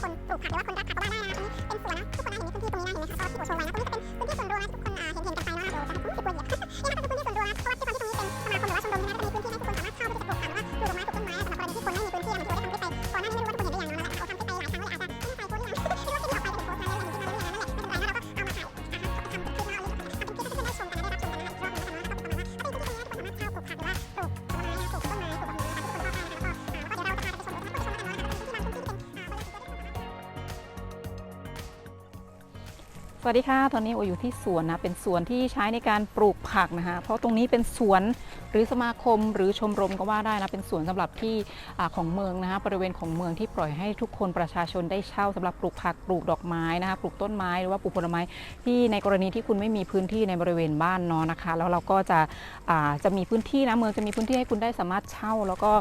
คนปลูกผักหรือว่าคนรักผักก็ว่าได้นะคะนี้เป็นสวนนะทุกคนนะเห็นในพื้นที่ตรงนี้นะเห็นไหมคะก็ที่โอโชว์ไว้นะนี้จะเป็นพื้นที่ส่วนรวมนะทุกคนเห็นเห็นกัน วัสดีค่ะ ตอนนี้โออยู่ที่สวนนะ เป็นสวนที่ใช้ในการปลูกผักนะคะ เพราะตรงนี้เป็นสวนหรือสมาคมหรือชมรมก็ว่าได้นะ เป็นสวนสำหรับที่อของเมืองนะคะ บริเวณของเมืองที่ปล่อยให้ทุกคนประชาชนได้เช่าสำหรับปลูกผัก ปลูกดอกไม้นะคะ ปลูกต้นไม้หรือว่าปลูกผลไม้ที่ในกรณีที่คุณไม่มีพื้นที่ในบริเวณบ้านนาะนะคะ แล้วเราก็จะจะมีพื้นที่นะ เมืองจะมีพื้นที่ให้คุณได้สามารถเช่า แล้วก็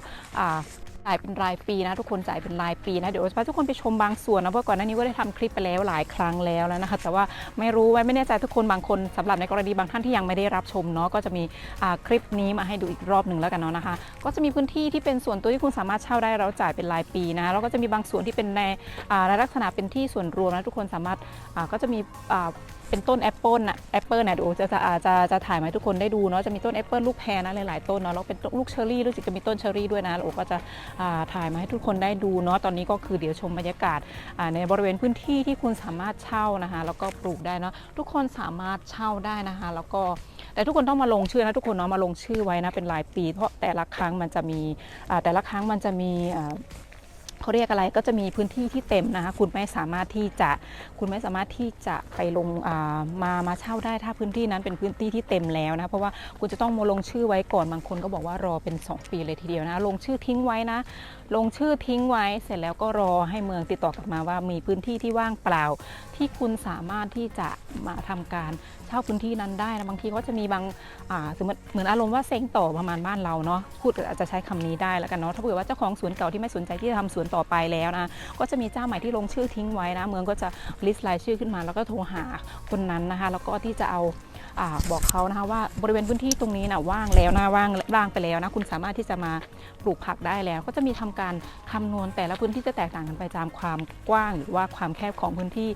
จ่ายเป็นรายปีนะ ทุกคนจ่ายเป็นรายปีนะ เดี๋ยวจะพาทุกคนไปชมบางส่วนนะเพราะก่อนหน้านี้ก็ได้ทำคลิปไปแล้วหลายครั้งแล้วแล้วนะคะ แต่ว่าไม่รู้ว่าไม่แน่ใจทุกคนบางคนสำหรับในกรณีบางท่านที่ยังไม่ได้รับชมเนาะก็จะมีคลิปนี้มาให้ดูอีกรอบหนึ่งแล้วกันเนาะนะคะ ก็จะมีพื้นที่ที่เป็นส่วนตัวที่คุณสามารถเช่าได้เราจ่ายเป็นรายปีนะแล้วก็จะมีบางส่วนที่เป็นในอ่าในลักษณะเป็นที่ส่วนรวมนะทุกคนสามารถก็จะมี เป็นต้นแอปเปิลนะแอปเปิลนะเดี๋ยวจะจะอาจะจะถ่ายมาให้ทุกคนได้ดูเนาะจะมีต้นแอปเปิลลูกแพรนะหลายๆต้นเนาะแล้วเป็นลูกเชอรี่รู้สึกจะมีต้นเชอรี่ด้วยนะแล้วโอก็จะอ่าถ่ายมาให้ทุกคนได้ดูเนาะตอนนี้ก็คือเดี๋ยวชมบรรยากาศอ่าในบริเวณพื้นที่ที่คุณสามารถเช่านะคะแล้วก็ปลูกได้เนาะทุกคนสามารถเช่าได้นะคะ แล้วก็แต่ทุกคนต้องมาลงชื่อนะทุกคนเนาะมาลงชื่อไว้นะเป็นรายปี เพราะแต่ละครั้งมันจะมีอ่าแต่ละครั้งมันจะมีอ่า เขาเรียกอะไรก็จะมีพื้นที่ที่เต็มนะคะ คุณไม่สามารถที่จะคุณไม่สามารถที่จะไปลงมามาเช่าได้ถ้าพื้นที่นั้นเป็นพื้นที่ที่เต็มแล้วนะเพราะว่าคุณจะต้องมาลงชื่อไว้ก่อนบางคนก็บอกว่ารอเป็น 2 ปีเลยทีเดียวนะ ลงชื่อทิ้งไว้นะ ลงชื่อทิ้งไว้เสร็จแล้วก็รอให้เมืองติดต่อกลับมาว่ามีพื้นที่ที่ว่างเปล่า ที่คุณสามารถที่จะมาทำการเช่าพื้นที่นั้นได้นะบางทีก็จะมีบางสมมติเหมือนอารมณ์ว่าเซ็งต่อประมาณบ้านเราเนาะพูดอาจจะใช้คำนี้ได้แล้วกันเนาะถ้าเผื่อว่าเจ้าของสวนเก่าที่ไม่สนใจที่จะทำสวนต่อไปแล้วนะก็จะมีเจ้าใหม่ที่ลงชื่อทิ้งไว้นะ เมืองก็จะลิสต์รายชื่อขึ้นมาแล้วก็โทรหาคนนั้นนะคะ แล้วก็ที่จะเอาอบอกเขานะคะว่าบริเวณพื้นที่ตรงนี้นะว่างแล้วนะว่างว่างไปแล้วนะคุณสามารถที่จะมาปลูกผักได้แล้ว ก็จะมีทำการคำนวณแต่ละพื้นที่จะแตกต่างกันไปตามความกว้าง หรือว่าความแคบของพื้นที่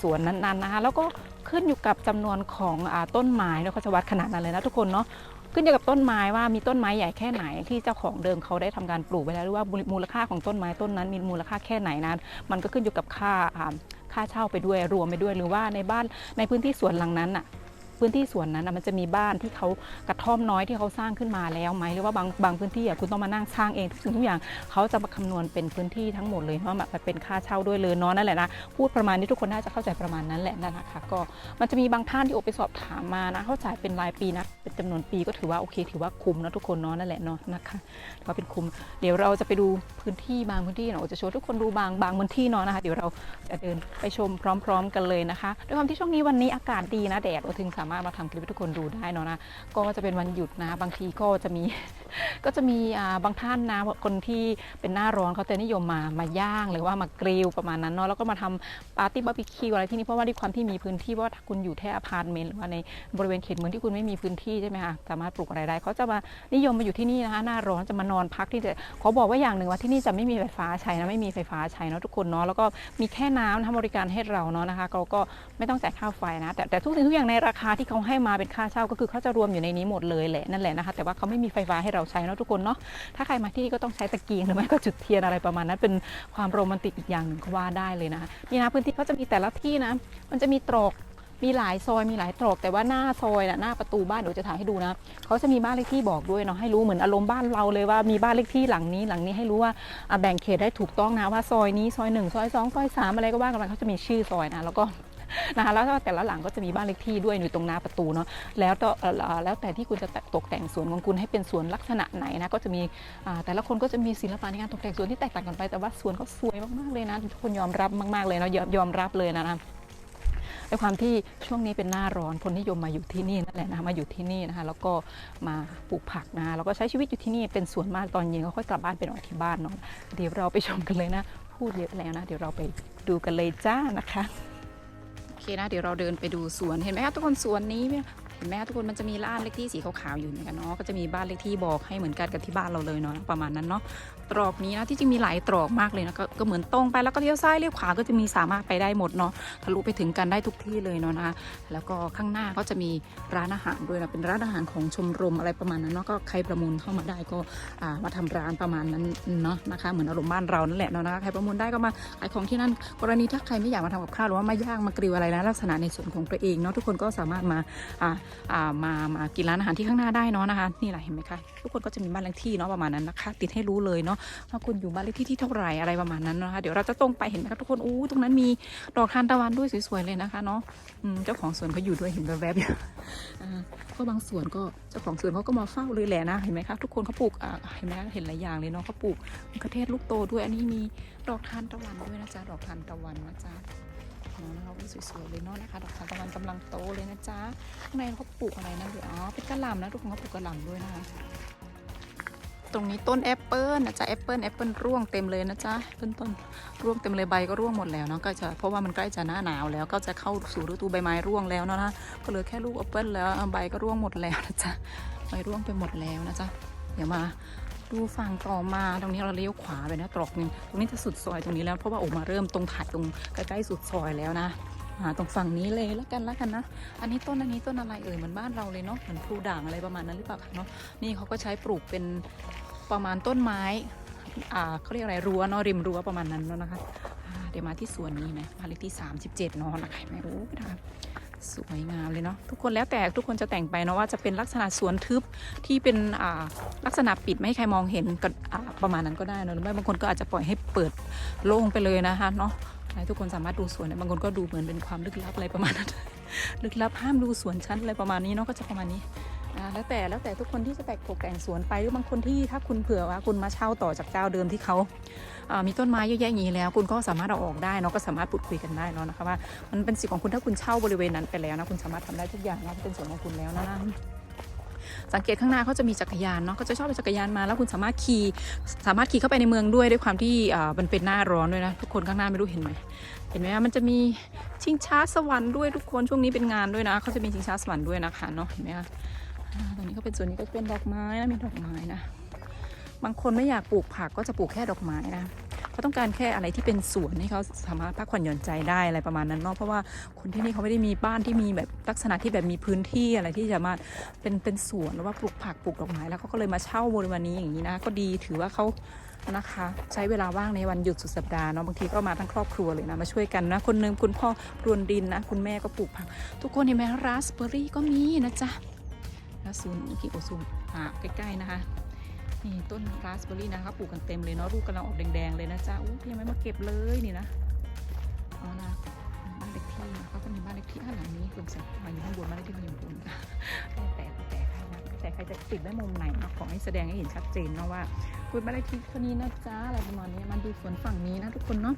สวนนั้นๆนะคะแล้วก็ขึ้นอยู่กับจำนวนของอต้นไม้แล้วเขาจะวัดขนาดนั้นเลยนะทุกคนเนาะ ขึ้นอยู่กับต้นไม้ว่ามีต้นไม้ใหญ่แค่ไหนที่เจ้าของเดิมเขาได้ทำการปลูกไว้แล้วหรือว่ามูลค่าของต้นไม้ต้นนั้น มีมูลค่าแค่ไหนนั้น มันก็ขึ้นอยู่กับค่าอ่าค่าเช่าไปด้วยรวมไปด้วยหรือว่าในบ้านในพื้นที่สวนหลังนั้นอะ พื้นที่ส่วนนั้นนะมันจะมีบ้านที่เขากระท่อมน้อยที่เขาสร้างขึ้นมาแล้วไหมหรือว่าบางบางพื้นที่อะคุณต้องมานั่งสร้างเองทุกสิ่งทุกอย่างเขาจะมาคำนวณเป็นพื้นที่ทั้งหมดเลยว่ามันเป็นค่าเช่าด้วยเลยเนาะนั่นแหละนะพูดประมาณนี้ทุกคนน่าจะเข้าใจประมาณนั้นแหละนั่นะคะก็มันจะมีบางท่านที่โอไปสอบถามมานะเขาจ่ายเป็นรายปีนะเป็นจำนวนปีก็ถือว่าโอเค ถือว่าคุ้มนะทุกคนเนาะนั่นแหละเนาะนะคะถือว่าเป็นคุ้มเดี๋ยวเราจะไปดูพื้นที่บางพื้นที่เนาะจะโชว์ทุกคนดูบางบางพื้นที่เนาะนะคะ เดี๋ยวเราจะเดินไปชมพร้อม ๆ กันเลยนะคะด้วยความที่ช่วงนี้วันนี้อากาศดีนะแดดถึงสามารถมาทำคลิปให้ทุกคนดูได้เนาะนะก็จะเป็นวันหยุดนะบางทีก็จะมีก็จะมีอ่าบางท่านนะคนที่เป็นหน้าร้อนเขาจะนิยมมามาย่างหรือว่ามากริลประมาณนั้นเนาะแล้วก็มาทำปาร์ตี้บาร์บีคิวอะไรที่นี่เพราะว่าด้วยความที่มีพื้นที่เพราะว่าถ้าคุณอยู่แค่อพาร์ตเมนต์หรือว่าในบริเวณเขตเมืองที่คุณไม่มีพื้นที่ใช่ไหมคะสามารถปลูกอะไรได้เขาจะมานิยมมาอยู่ที่นี่นะคะหน้าร้อนจะมานอนพักที่จะขอบอกว่าอย่างหนึ่งว่าที่นี่จะไม่มีไฟฟ้าใช้นะไม่มีไฟฟ้าใช้เนาะทุกคนเนาะแล้วก็มีแค่น้ำนะคะบริการให้เราเนาะนะคะเราก็ไม่ต้องจ่ายค่าไฟนะแต่แต่ทุกสิ่งทุกอย่างในราคาที่เขาให้มาเป็นค่าเช่าก็คือเขาจะรวมอยู่ในนี้หมดเลยแหละนั่นแหละนะคะแต่ว่าเขาไม่มีไฟฟ้าให้เราใช้เนาะทุกคนเนาะถ้าใครมาที่นี่ก็ต้องใช้ตะเกียงหรือไม่ก็จุดเทียนอะไรประมาณนั้น เป็นความโรแมนติกอีกอย่างหนึ่งก็ว่าได้เลยนะคะนี่นะพื้นที่เขาจะมีแต่ละที่นะ มันจะมีตรอกมีหลายซอยมีหลายตรอกแต่ว่าหน้าซอยน่ะหน้าประตูบ้านเดี๋ยวจะถ่ายให้ดูนะเขาจะมีบ้านเลขที่บอกด้วยเนาะให้รู้เหมือนอารมณ์บ้านเราเลยว่ามีบ้านเลขที่หลังนี้หลังนี้ให้รู้ว่าแบ่งเขตได้ถูกต้องนะว่าซอยนี้ซอยหนึ่งซอยสองซอยสามอะไรก็ว่ากันไปเขาจะมีชื่อซอยนะแล้วก็ นะคะแล้วก็แต่ละหลังก็จะมีบ้านเลขที่ด้วยอยู่ตรงหน้าประตูเนาะแล้วแล้วแต่ที่คุณจะตกแต่งสวนของคุณให้เป็นสวนลักษณะไหนนะก็จะมีแต่ละคนก็จะมีศิลปะในการตกแต่งสวนที่แตกต่างกันไปแต่ว่าสวนเขาสวยมากๆเลยนะทุกคนยอมรับมากๆเลยเนาะยอมรับเลยนะนะด้วยความที่ช่วงนี้เป็นหน้าร้อนคนนิยมมาอยู่ที่นี่นั่นแหละนะมาอยู่ที่นี่นะคะแล้วก็มาปลูกผักนะแล้วก็ใช้ชีวิตอยู่ที่นี่เป็นส่วนมากตอนเย็นก็ค่อยกลับบ้านไปนอนที่บ้านเนาะเดี๋ยวเราไปชมกันเลยนะ พูดเยอะแล้วนะ เดี๋ยวเราไปดูกันเลยจ้านะคะ เคนะ เดี๋ยวเราเดินไปดูสวนเห็นไหมคะทุกคนสวนนี้เนี่ย ห็นไหมคะทุกคนมันจะมีบ้านเลขที่สีขาวๆอยู่เหมือนกันเนาะก็จะมีบ้านเลขที่บอกให้เหมือนกันกับที่บ้านเราเลยเนาะประมาณนั้นเนาะตรอกนี้นะที่จริงมีหลายตรอกมากเลยนะก็ก็เหมือนตรงไปแล้วก็เลี้ยวซ้ายเลี้ยวขวาก็จะมีสามารถไปได้หมดเนาะทะลุไปถึงกันได้ทุกที่เลยเนาะนะคะแล้วก็ข้างหน้าก็จะมีร้านอาหารด้วยนะเป็นร้านอาหารของชมรมอะไรประมาณนั้นเนาะก็ใครประมูลเข้ามาได้ก็มาทำร้านประมาณนั้นเนาะนะคะเหมือนอารมณ์บ้านเรานั่นแหละเนาะนะใครประมูลได้ก็มาขายของที่นั่นกรณีถ้าใครไม่อยากมาทำกับข้าวหรือว่ามาย่างมากริวอะไรนะลักษณะในส่วนของตัวเองเนาะทุกคนก็สามารถมาอ่ามามากินร้านอาหารที่ข้างหน้าได้เนาะนะคะนี่แหละเห็นไหมคะทุกคนก็จะมีบ้านเลขที่เนาะประมาณนั้นนะคะ ติดให้รู้เลยเนาะว่าคุณอยู่บ้านเลขที่ที่เท่าไหร่อะไรประมาณนั้นนะคะเดี๋ยวเราจะตรงไปเห็นไหมคะทุกคนอู้ตรงนั้นมีดอกทานตะวันด้วยสวยๆเลยนะคะเนาะเจ้าของสวนเขาอยู่ด้วยเห็นแวบๆอยู่ก็บางสวนก็เจ้าของสวนเขาก็มาเฝ้าเลยแหละนะเห็นไหมคะทุกคนเขาปลูกเห็นไหมเห็นหลายอย่างเลยเนาะเขาปลูกมะเขือเทศลูกโตด้วยอันนี้มีดอกทานตะวันด้วยนะจ๊ะดอกทานตะวันนะจ๊ะ นาะนะคะสวยๆเลยเนาะนะคะ ดอกทานตะวันกำลังโตเลยนะจ๊ะข้างในเขาปลูกอะไรนะเดี๋ยวอ๋อเป็นกระหล่ำนะทุกคนเขาปลูกกระหล่ำด้วยนะคะ ตรงนี้ต้นแอปเปิลนะจ๊ะแอปเปิลแอปเปิลร่วงเต็มเลยนะจ๊ะต้นต้นร่วงเต็มเลยใบก็ร่วงหมดแล้วเนาะก็จะเพราะว่ามันใกล้จะหน้าหนาวแล้วก็จะเข้าสู่ฤดูใบไม้ร่วงแล้วเนาะนะก็เหลือแค่ลูกแอปเปิลแล้วใบก็ร่วงหมดแล้วนะจ๊ะใบร่วงไปหมดแล้วนะจ๊ะเดี๋ยวมา ดูฝั่งต่อมาตรงนี้เราเลี้ยวขวาไปนะตรอกนึงตรงนี้จะสุดซอยตรงนี้แล้วเพราะว่าออกมาเริ่มตรงถ่ายตรงใกล้ๆสุดซอยแล้วนะอ่าตรงฝั่งนี้เลยแล้วกันแล้วกันนะ อันนี้ต้นอันนี้ต้นอะไรเอ่ยเหมือนบ้านเราเลยเนาะเหมือนพลูด่างอะไรประมาณนั้นหรือเปล่าเนาะนี่เขาก็ใช้ปลูกเป็นประมาณต้นไม้อ่าเขาเรียกอะไรรั้วเนาะริมรั้วประมาณนั้นแล้วนะคะเดี๋ยวมาที่สวนนี้นะบ้าเลขที่ 37เนาะนะคะแม่โอ้นะคะ สวยงามเลยเนาะทุกคนแล้วแต่ทุกคนจะแต่งไปเนาะว่าจะเป็นลักษณะสวนทึบที่เป็นลักษณะปิดไม่ให้ใครมองเห็นก็ประมาณนั้นก็ได้เนอะหรือไม่บางคนก็อาจจะปล่อยให้เปิดโล่งไปเลยนะคะเนาะให้ทุกคนสามารถดูสวนบางคนก็ดูเหมือนเป็นความลึกลับอะไรประมาณนั้นลึกลับห้ามดูสวนชั้นอะไรประมาณนี้เนาะก็จะประมาณนี้แล้วแต่แล้วแต่ทุกคนที่จะแต่งตกแต่งสวนไปหรือบางคนที่ถ้าคุณเผื่อว่าคุณมาเช่าต่อจากเจ้าเดิมที่เขามีต้นไม้เยอะแยะอย่างนี้แล้ว คุณก็สามารถเอาออกได้เนาะก็สามารถพูดคุยกันได้เนาะนะคะว่ามันเป็นสิทธิ์ของคุณถ้าคุณเช่าบริเวณนั้นไปแล้วนะคุณสามารถทำได้ทุกอย่างนะเป็นส่วนของคุณแล้วนะสังเกตข้างหน้าเขาจะมีจักรยานเนาะก็จะชอบเอาจักรยานมาแล้วคุณสามารถขี่สามารถขี่เข้าไปในเมืองด้วยด้วยความที่มันเป็นหน้าร้อนด้วยนะทุกคนข้างหน้าไม่รู้เห็นไหมเห็นไหมว่ามันจะมีชิงช้าสวรรค์ด้วยทุกคนช่วงนี้เป็นงานด้วยนะเขาจะมีชิงช้าสวรรค์ด้วยนะคะเนาะเห็นไหมคะตรงนี้ก็เป็นส่วนนี้ก็เป็นดอกไม้นะมีดอกไม้นะ บางคนไม่อยากปลูกผักก็จะปลูกแค่ดอกไม้นะเขาต้องการแค่อะไรที่เป็นสวนให้เขาสามารถพักผ่อนหย่อนใจได้อะไรประมาณนั้นเนาะเพราะว่าคนที่นี่เขาไม่ได้มีบ้านที่มีแบบลักษณะที่แบบมีพื้นที่อะไรที่จะมาเป็นเป็นสวนหรือว่าปลูกผักปลูกดอกไม้แล้วเขาก็เลยมาเช่าบริเวณนี้อย่างนี้นะ ก็ดีถือว่าเขานะคะใช้เวลาว่างในวันหยุดสุดสัปดาห์เนาะบางทีก็มาทั้งครอบครัวเลยนะมาช่วยกันนะ คนหนึงคุณพ่อพรวนดินนะ คุณแม่ก็ปลูกผัก ทุกคนเห็นไหมราสเบอร์รี่ก็มีนะจ๊ะราซูนเมื่อกี้โอซูนอ่าใกล้ๆนะคะ นี่ต้นราสเบอร์รี่นะคะปลูกกันเต็มเลยเนาะลูกกำลังออกแดงๆเลยนะจ๊ะอู้ยังไม่มาเก็บเลยนี่นะเอานะบ้านเล็กที่นะคะก็มีบ้านเล็กที่ข้างหลังนี้สงสัยมาอยู่ข้างบนบ้านเล็กที่มาอยู่ข้างบนแล้แต่แต่ใครนะแต่ใครจะติดได้มุมไหนนะขอให้แสดงให้เห็นชัดเจนนะว่าคุณบ้านเลขที่เท่านี้นะจ๊ะอะไรประมาณนี้มันดูสวนฝั่งนี้นะทุกคนเนาะ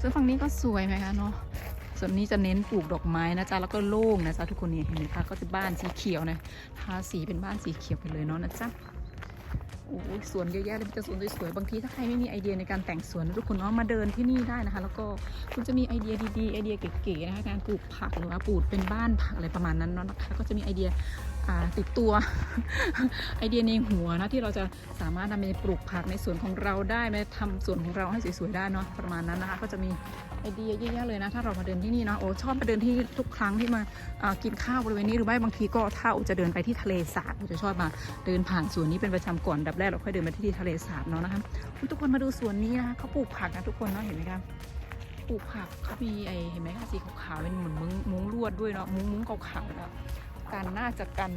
ส่วนฝั่งนี้ก็สวยไหมคะเนาะส่วนนี้จะเน้นปลูกดอกไม้นะจ๊ะแล้วก็โล่งนะจ๊ะทุกคนเนี่ยเห็นไหมคะก็จะบ้านสีเขียวนะทาสีเป็นบ้านสีเขียวไปเลยเนาะนะจ๊ะ โอ้สวนเยอะแยะเลยมีแต่สวนสวยๆบางทีถ้าใครไม่มีไอเดียในการแต่งสวนทุกคนเนาะมาเดินที่นี่ได้นะคะ แล้วก็คุณจะมีไอเดียดีๆไอเดียเก๋ๆนะคะการปลูกผักหรือว่าปลูกเป็นบ้านผักอะไรประมาณนั้นเนาะนะคะ ก็จะมีไอเดีย ติดตัว ไอเดียในหัวนะที่เราจะสามารถนำไปปลูกผักในสวนของเราได้มทำสวนของเราให้สวยๆได้เนาะประมาณนั้นนะคะ ก็จะมีไอเดียเยอะแยะเลยนะ ถ้าเรามาเดินที่นี่เนาะโอ้ชอบมาเดินที่ทุกครั้งที่มากินข้าวบริเวณนี้หรือไม่บางทีก็ถ้าจะเดินไปที่ทะเลสาบจะชอบมาเดินผ่านสวนนี้เป็นประจำก่อนดับแรกเราค่อยเดินไปที่ทะเลสาบเนาะนะคะทุกคนมาดูสวนนี้นะคะเขาปลูกผักนะทุกคนเนาะเห็นไหมคะปลูกผักเขามีไอเห็นไหมคะสีขาวๆเป็นเหมือนมุ้งมุ้งลวดด้วยเนาะมุ้งมุ้งขาวๆแล้ว การน่าจะกัน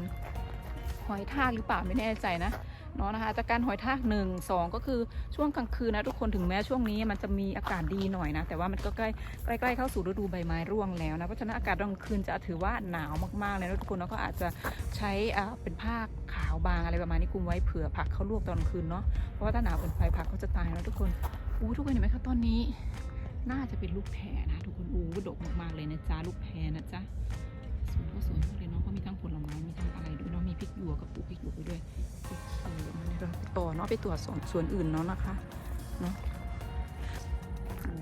หอยทากหรือเปล่าไม่แน่ใจนะเนาะนะคะจากการหอยทากหนึ่งสองก็คือช่วงกลางคืนนะทุกคนถึงแม้ช่วงนี้มันจะมีอากาศดีหน่อยนะ แต่ว่ามันก็ใกล้ใกล้ใกล้เข้าสู่ฤดูใบไม้ร่วงแล้วนะเพราะฉะนั้นอากาศกลางคืนจะถือว่าหนาวมากๆเลยนะทุกคนแล้วก็อาจจะใช้อ่าเป็นผ้าขาวบางอะไรประมาณนี้คุมไว้เผื่อผักเขาลวกตอนคืนเนาะเพราะว่าถ้าหนาวเกินไปผักเขาจะตายนะทุกคนอู้ทุกคนเห็นไหมคะต้นนี้ น่าจะเป็นลูกแพรนะทุกคนอู้ดกมากๆเลยนะจ๊ะลูกแพรนะจ๊ะสวนก็สวยมากเลยเนาะ มีทั้งผลไม้มีทั้งอะไรด้วยเนาะมีพริกหยวกกับปูพริกหยวกไปด้วยโอเคมันเราต่อเนาะไปตรวจสวนสวนอื่นเนาะนะคะเนาะ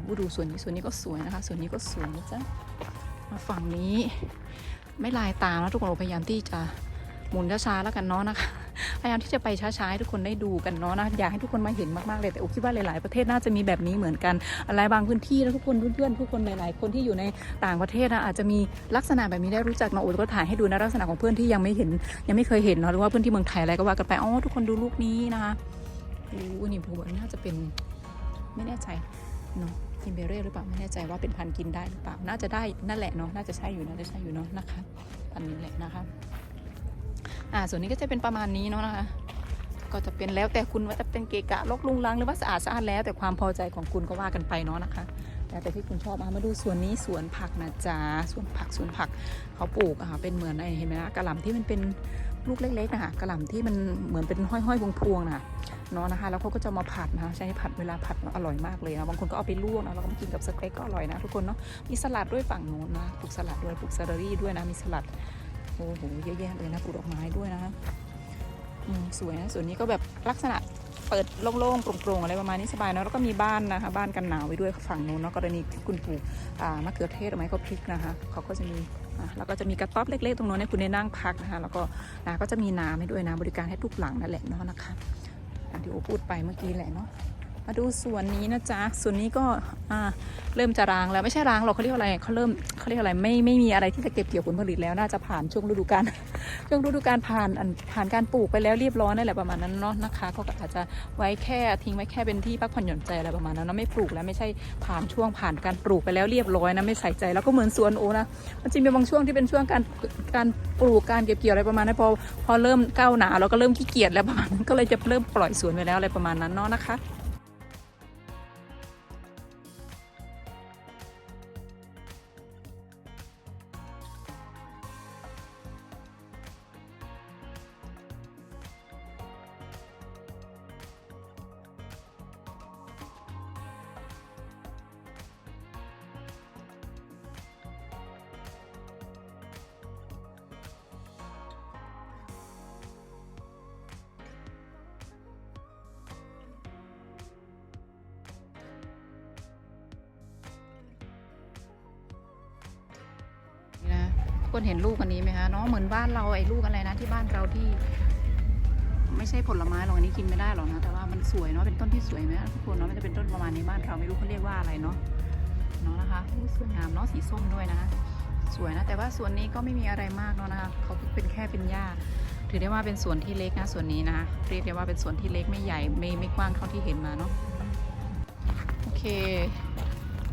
โอ้ดูสวนนี้สวนนี้ก็สวยนะคะสวนนี้ก็สวยนะจ๊ะมาฝั่งนี้ ไม่ลายตานะทุกคนพยายามที่จะหมุนช้าๆแล้วกันเนาะนะคะ พยายามที่จะไปช้าๆให้ทุกคนได้ดูกันเนาะนะอยากให้ทุกคนมาเห็นมากๆเลยแต่โอคิดว่าหลายๆประเทศน่าจะมีแบบนี้เหมือนกันอะไรบางพื้นที่นะทุกคนเพื่อนๆทุกคนหลายๆคนที่อยู่ในต่างประเทศนะอาจจะมีลักษณะแบบนี้ได้รู้จักเนาะโอ้ก็ถ่ายให้ดูนะลักษณะของเพื่อนที่ยังไม่เห็นยังไม่เคยเห็นเนาะหรือว่าเพื่อนที่เมืองไทยอะไรก็ว่ากันไปอ๋อทุกคนดูลูกนี้นะคะอู้นี่ผมว่าน่าจะเป็นไม่แน่ใจเนาะกินเบเร่หรือเปล่าไม่แน่ใจว่าเป็นพันกินได้หรือเปล่าน่าจะได้นั่นแหละเนาะน่าจะใช่อยู่น่าจะใช่อยู่เนาะนะคะพันนี้แหละนะคะ อ่าส่วนนี้ก็จะเป็นประมาณนี้เนาะนะคะ ก็จะเป็นแล้วแต่คุณว่าจะเป็นเกะกะลกลุงลังหรือว่าสะอาดสะอาดแล้วแต่ความพอใจของคุณก็ว่ากันไปเนาะนะคะแล้วแต่ที่คุณชอบมามาดูสวนนี้สวนผักนะจ๊ะสวนผักสวนผักเขาปลูกอะเป็นเหมือนไอ้เห็นไหมนะกระหล่ำที่มันเป็นลูกเล็กๆนะคะกระหล่ำที่มันเหมือนเป็นห้อยๆพวงๆนะคะเนาะนะคะ แล้วเขาก็จะมาผัดนะคะใช้ผัดเวลาผัดอร่อยมากเลยนะบางคนก็เอาไปลวกนะแล้วก็มากินกับสเต็กก็อร่อยนะทุกคนเนาะมีสลัดด้วยฝั่งโน้นนะปลูกสลัดด้วยปลูกซาลารี่ด้วยนะมีสลัด อ้โหเยอะแยะเลยนะปลูกดอกไม้ด้วยนะคะสวยนะส่วนนี้ก็แบบลักษณะเปิดโล่งๆโปร่งๆอะไรประมาณนี้สบายเนอะแล้วก็มีบ้านนะคะบ้านกันหนาวไว้ด้วยฝั่งนู้นเนาะกรณีที่คุณปลูกมะเขือเทศหรือไม่ก็พริกนะคะเขาก็จะมีแล้วก็จะมีกระต๊อบเล็กๆ ตรงนู้นให้คุณได้นั่งพักนะคะแล้วก็นะก็จะมีน้ำให้ด้วยนะบริการให้ทุกหลังนั่นแหละเนาะนะคะอย่างที่โอพูดไปเมื่อกี้แหละเนาะ มาดูส่วนนี้นะจ๊ะส่วนนี้ก็เริ่มจะร้างแล้วไม่ใช่ร้างหรอกเขาเรียกอะไรเขาเริ่มเขาเรียกอะไรไม่ไม่มีอะไรที่จะเก็บเกี่ยวผลผลิตแล้วน่าจะผ่านช่วงฤดูกาลช่วงฤดูกาลผ่านผ่านการปลูกไปแล้วเรียบร้อยนั่นแหละประมาณนั้นเนาะนะคะเขาก็อาจจะไว้แค่ทิ้งไว้แค่เป็นที่พักผ่อนหย่อนใจอะไรประมาณนั้นเนาะไม่ปลูกแล้วไม่ใช่ผ่านช่วงผ่านการปลูกไปแล้วเรียบร้อยนะไม่ใส่ใจแล้วก็เหมือนสวนโอนะมันจะมีบางช่วงที่เป็นช่วงการการปลูกการเก็บเกี่ยวอะไรประมาณนั้นพอพอเริ่มก้าวหนาเราก็เริ่มขี้เกียจแล้วประมาณนั้นก็เลยจะเริ่มปล่อยสวนไปแล้วอะไรประมาณนั้นเนาะนะคะ คนเห็นลูกอันนี้ไหมคะเนาะเหมือนบ้านเราไอ้ลูกอะไรนะที่บ้านเราที่ ไม่ใช่ผลไม้หรอกอันนี้กินไม่ได้หรอกนะ แต่ว่ามันสวยเนาะเป็นต้นที่สวยไหมทุกคนเนาะมันจะเป็นต้นประมาณในบ้านเราไม่รู้เขาเรียกว่าอะไรเนาะเนาะนะคะสวยงามเนาะสีส้มด้วยนะคะสวยนะแต่ว่าสวนนี้ก็ไม่มีอะไรมากเนาะนะคะเขาเป็นแค่เป็นหญ้าถือได้ว่าเป็นสวนที่เล็กนะส่วนนี้นะคะเรียกได้ว่าเป็นสวนที่เล็กไม่ใหญ่ไม่ไม่กว้างเท่าที่เห็นมาเนาะโอเค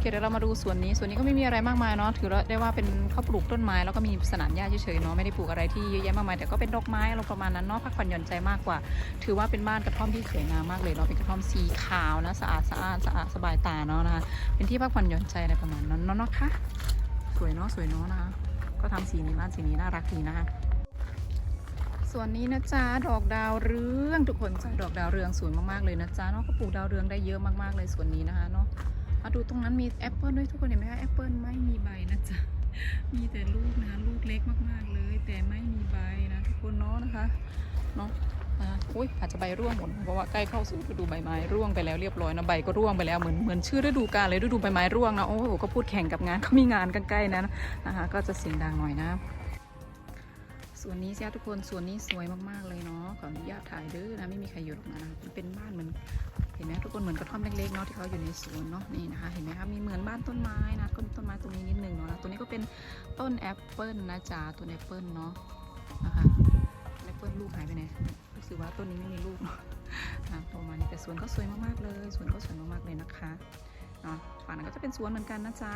เคเดี๋ยวเรามาดูส่วนนี้ส่วนนี้ก็ไม่มีอะไรมากมายเนาะถือได้ว่าเป็นเขาปลูกต้นไม้แล้วก็มีสนามหญ้าเฉยๆเนาะไม่ได้ปลูกอะไรที่เยอะแยะมากมายแต่ก็เป็นดอกไม้อะไรประมาณนั้นเนาะพักผ่อนหย่อนใจมากกว่า ถือว่าเป็นบ้านกระท่อมที่สวยงามมากเลยเนาะเป็นกระท่อมสีขาวนะสะอาดสะอาดสะอาดสบายตาเนาะนะคะเป็นที่พักผ่อนหย่อนใจอะไรประมาณนั้นเนาะนะคะสวยเนาะสวยเนาะนะคะก็ทำสีนี้บ้านสีนี้น่ารักดีนะคะส่วนนี้นะจ๊ะดอกดาวเรืองทุกคนจ้ะดอกดาวเรืองสวยมากๆเลยนะจ๊ะเนาะก็ปลูกดาวเรืองได้เยอะมากๆเลยส่วนนี้นะคะเนาะ มาดูตรงนั้นมีแอปเปิลด้วยทุกคนเห็นไหมคะแอปเปิลไม่มีใบนะจ๊ะ มีแต่ลูกนะลูกเล็กมากๆเลย แต่ไม่มีใบนะทุกคนเนาะนะคะเนาะนะอุ้ยอาจจะใบร่วงหมดเพราะว่าใกล้เข้าสู่ฤดูใบไม้ร่วงไปแล้วเรียบร้อยนะใบก็ร่วงไปแล้วเหมือนเหมือนชื่อฤดูกาลเลยฤดูใบไม้ร่วงนะโอ้โหก็พูดแข่งกับงานเขามีงานใกล้ๆนะนะคะก็จะเสียงดังหน่อยนะส่วนนี้เสิคะทุกคนส่วนนี้สวยมากๆเลยเนาะขออนุญาตถ่ายเด้อนะไม่มีใครอยู่หรอกนะเป็นบ้านเหมือน เห็นไหมทุกคนเหมือนกระท่อมเล็กๆเนาะที่เขาอยู่ในสวนเนาะนี่นะคะเห็นไหมคะมีเหมือนบ้านต้นไม้นะต้นต้นไม้ตรงนี้นิดนึงเนาะแล้วตัวนี้ก็เป็นต้นแอปเปิลนะจ๊ะต้นแอปเปิลเนาะนะคะแอปเปิลลูกหายไปไหนรู้สึกว่าต้นนี้ไม่มีลูกเนาะนะประมาณนี้แต่สวนก็สวยมากๆเลยสวนก็สวยมากๆเลยนะคะเนาะฝั่งนั้นก็จะเป็นสวนเหมือนกันนะจ๊ะ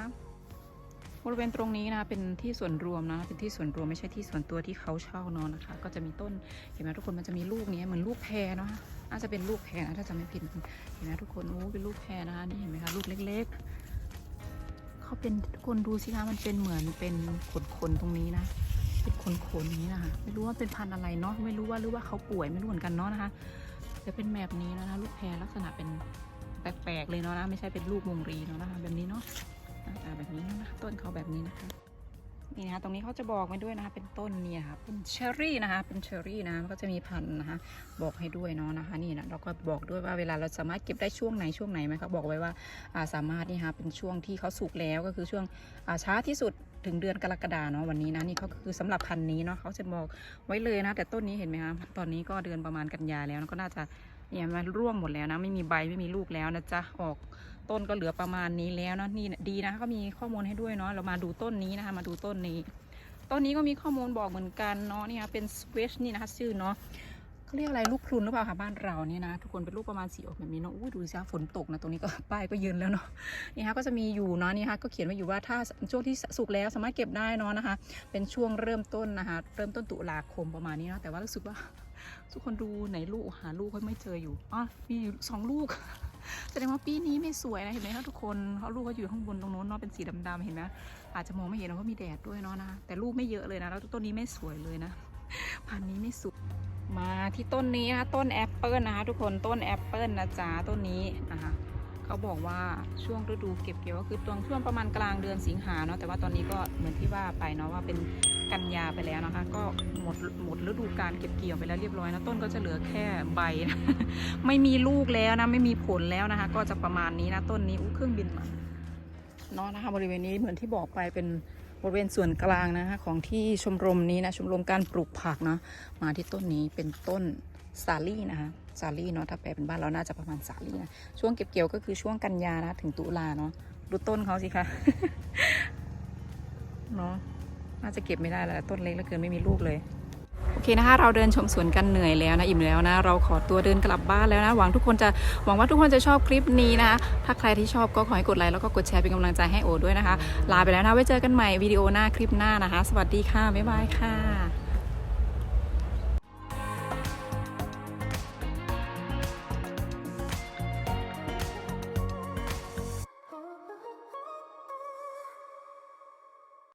บริเวณตรงนี้นะเป็นที่ส่วนรวมนะเป็นที่ส่วนรวมไม่ใช่ที่ส่วนตัวที่เขาเช่านาะนะคะ ก็จะมีต้นเห็นไหมทุกคนมันจะมีลูกนี้เหมือนลูกแพรเนาะน่าจะเป็นลูกแพรนะถ้าจำไม่ผิดเห็นไหมทุกคนโอ้เป็นลูกแพรนะคะนี่เห็นไหมคะลูกเล็ก ๆเขาเป็นทุกคนดูสิคะมันเป็นเหมือนเป็นขนๆตรงนี้นะเป็นขนๆอย่างนี้นะคะไม่รู้ว่าเป็นพันธุ์อะไรเนาะไม่รู้ว่าหรือว่าเขาป่วยไม่รู้เหมือนกันเนาะนะคะแต่เป็นแบบนี้นะคะลูกแพรลักษณะเป็นแปลกๆเลยเนาะนะไม่ใช่เป็นลูกวงรีเนาะนะคะแบบนี้เนาะ ตาแบบนี้นะคะต้นเขาแบบนี้นะคะนี่นะคะตรงนี้เขาจะบอกไว้ด้วยนะคะเป็นต้นเนี่ยค่ะเป็นเชอร์รี่นะคะ เป็นเชอร์รี่นะมันก็จะมีพันธุ์นะคะ บอกให้ด้วยเนาะนะคะ นี่นะเราก็บอกด้วยว่าเวลาเราสามารถเก็บได้ช่วงไหนช่วงไหนไหมเขาบอกไว้ว่าสามารถนี่ค่ะเป็นช่วงที่เขาสุกแล้วก็คือช่วงช้าที่สุดถึงเดือนกรกฎาเนาะวันนี้นะนี่เขาคือสำหรับพันธุ์นี้เนาะเขาจะบอกไว้เลยนะ แต่ต้นนี้เห็นไหมคะตอนนี้ก็เดือนประมาณกันยาแล้วก็น่าจะเนี่ยมันร่วงหมดแล้วนะไม่มีใบไม่มีลูกแล้วนะจ๊ะออก ต้นก็เหลือประมาณนี้แล้วเนาะนี่ดีนะก็มีข้อมูลให้ด้วยเนาะเรามาดูต้นนี้นะคะ มาดูต้นนี้ต้นนี้ก็มีข้อมูลบอกเหมือนกันเนาะนี่ค่ะเป็นสเวชนี่นะคะชื่อเนาะเขาเรียกอะไรลูกพรุนหรือเปล่าคะบ้านเราเนี่ยนะทุกคนเป็นลูกประมาณสีออกแบบนี้เนาะอุ้ยดูสิฝนตกนะตรงนี้ก็ป้ายก็ยืนแล้วเนาะนี่ฮะก็จะมีอยู่เนาะนี่ฮะก็เขียนไว้อยู่ว่าถ้าช่วงที่สุกแล้วสามารถเก็บได้เนาะนะคะ เป็นช่วงเริ่มต้นนะคะ เริ่มต้นตุลาคมประมาณนี้เนาะแต่ว่ารู้สึกว่า ทุกคนดูไหนลูกหาลูกก็ไม่เจออยู่อ๋อมีสองลูก แสดงว่าปีนี้ไม่สวยนะเห็นไหมคะทุกคนเขาลูกก็อยู่ข้างบนตรงโน้นเนาะเป็นสีดำๆเห็นไหมอาจจะมองไม่เห็นเพราะมีแดดด้วยเนาะนะแต่ลูกไม่เยอะเลยนะแล้วต้นนี้ไม่สวยเลยนะพันนี้ไม่สวยมาที่ต้นนี้นะต้นแอปเปิลนะคะทุกคนต้นแอปเปิลนะจ๊ะต้นนี้นะคะ เขาบอกว่าช่วงฤดูเก็บเกี่ยวก็คือตรงช่วงประมาณกลางเดือนสิงหาเนาะแต่ว่าตอนนี้ก็เหมือนที่ว่าไปเนาะว่าเป็นกันยาไปแล้วนะคะ ก็หมดหมดฤดูการเก็บเกี่ยวไปแล้วเรียบร้อยนะต้นก็จะเหลือแค่ใบนะไม่มีลูกแล้วนะไม่มีผลแล้วนะคะ ก็จะประมาณนี้นะต้นนี้อู้เครื่องบินมาเนาะนะคะบริเวณนี้เหมือนที่บอกไปเป็นบริเวณส่วนกลางนะคะของที่ชมรมนี้นะชมรมการปลูกผักเนาะมาที่ต้นนี้เป็นต้นสาลี่นะคะ สาลี่เนาะถ้าแปลเป็นบ้านเราน่าจะประมาณสาลี่นะช่วงเก็บเกี่ยวก็คือช่วงกันยานะถึงตุลาเนาะดูต้นเขาสิคะเนาะน่าจะเก็บไม่ได้แล้วต้นเล็กเหลือเกินไม่มีลูกเลยโอเคนะคะเราเดินชมสวนกันเหนื่อยแล้วนะอิ่มแล้วนะ เราขอตัวเดินกลับบ้านแล้วนะ หวังทุกคนจะหวังว่าทุกคนจะชอบคลิปนี้นะคะถ้าใครที่ชอบก็ขอให้กดไลค์แล้วก็กดแชร์เป็นกำลังใจให้โอด้วยนะคะ ลาไปแล้วนะไว้เจอกันใหม่วิดีโอหน้าคลิปหน้านะคะ สวัสดีค่ะบ๊ายบายค่ะ